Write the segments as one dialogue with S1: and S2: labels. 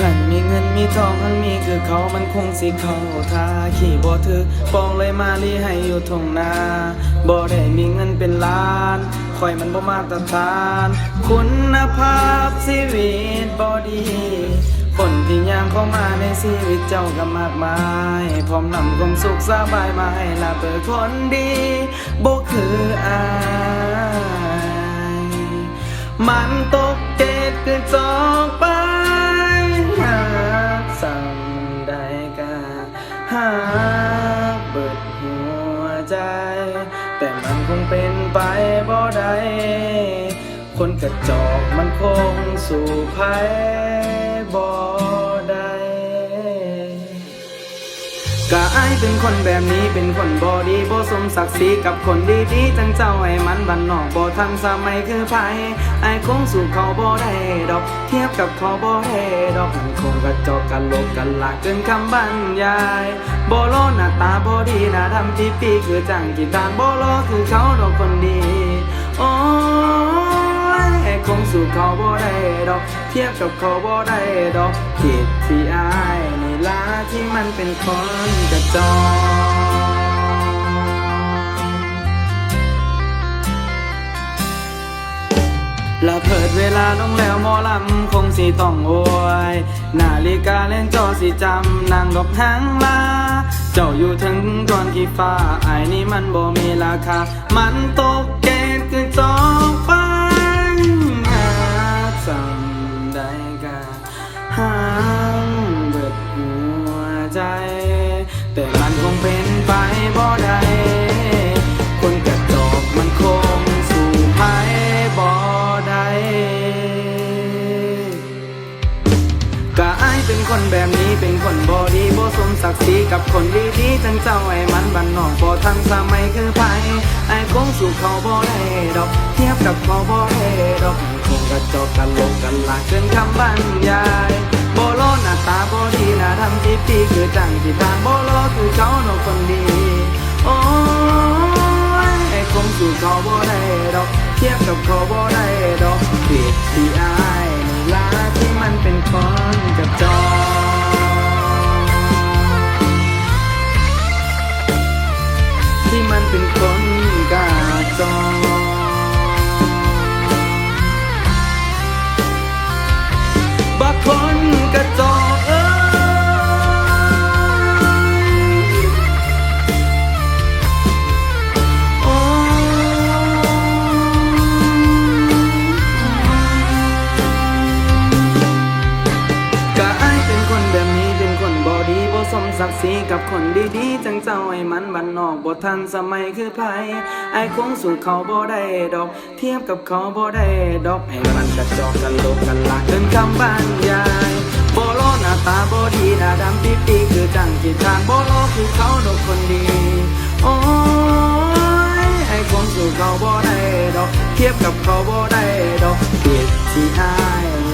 S1: ขันมีเงินมีทองมันมีคือเขามันคงสิเขาทาขี่บ่ถือปองเลยมาลีให้อยู่ทงนาบ่ได้มีเงินเป็นล้านคอยมันบ่มาตรฐาน คุณภาพชีวิตบ่ดีคนที่ย่างเข้ามาในชีวิตเจ้าก็มากมาย พร้อมนำความสุขสบายมาให้ลาเปิดคนดีบ่คืออาย มันตกเกต กเบิดหัวใจ แต่มันคงเป็นไปบ่ได้คนกระจอกมันคงสู่ภัยบ่ เป็นคนแบบนี้เป็นคนบอดีบ่สมศักดิ์ศรีกับคนดีๆจังเจ้าให้มันบันนอกบ่ทันสมัยคือไผไอายคงสู่เขาบ่ได้ดอก เทียบกับเขาบ่ได้ดอกมันคงกระจอกกันโลกกันลากเกินคำบรรยายบ่โลหน้าตาบ่ดีหน้าดำปีปีคือจังกีตานบ่โลคือเขาดอกคนดีโอ้คงสู่เขาบ่ได้ดอก เทียบกับเขาบ่ได้ดอกผิดที่อายนี่ ล่ะที่มันเป็นคนกระจอกละเพิดเวลาลงแล้วมอลำคงสิต้องโวยนาฬิกาเล่นจอสิจำนางดอกหางลา เจ้าอยู่ถึงก่อนกี่ฟ้าไอ้นี่มันบ่มีราคา มันตกเก ไปบ่ได้คนกระจอกมันคงสู่ภัยบ่ได้กะอายเป็นคนแบบนี้เป็นคนบอดีบ่สมศักดิ์ศรีกับคนดีๆจังเจ้าไอ้มันบันนอกบ่ทันสมัยคือไผไอ้คงสู่เขาบ่ได้ดอก เทียบกับเขาบ่ได้ดอกคงกระจอกกันลงกันลากเกินคำบรรยายบ่โลหน้าตาบ่ดีหน้าทำที่ปีคือจังที่ทานบ่โลคือเขาดอก กับเขาบ่ได้ดอกผิดที่อาย สีกับคนดีๆ จังเจ้าไอ้มันบันนอกบ่ทันสมัยคือไผไอ้คงสู่เขาบ่ได้ดอก เทียบกับเขาบ่ได้ดอก ให้มันกระจอกกันโลกกันลากเกินคำบรรยายบ่โลหน้าตาบ่ดีหน้าดำปีปีคือจังกีทางบ่โลคือเขาดอกคนดี โอ้ยไอ้คงสู่เขาบ่ได้ดอก เทียบกับเขาบ่ได้ดอกเกียดที่อาย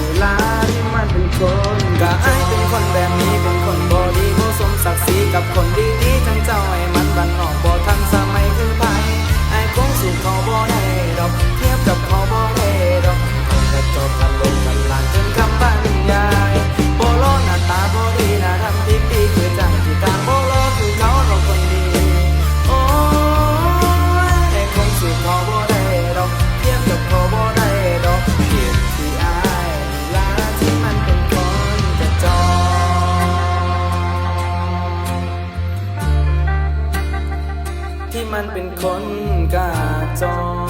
S1: อกเทียบกับเขาบ่ได้ดอกคนกระจอกกันลงกันลางจนคำบรรยายโบโลหน้าตาบ่ดีหน้าทำที่ปีคือจังที่ต่างบ่โลคือเขาดอกคนดี โอ้ยคงสู่เขาบ่ได้ดอกเทียบกับเขาบ่ได้ดอกเกียดที่อายลาที่มันเป็นคนกระจอกที่มันเป็นคนกระจอก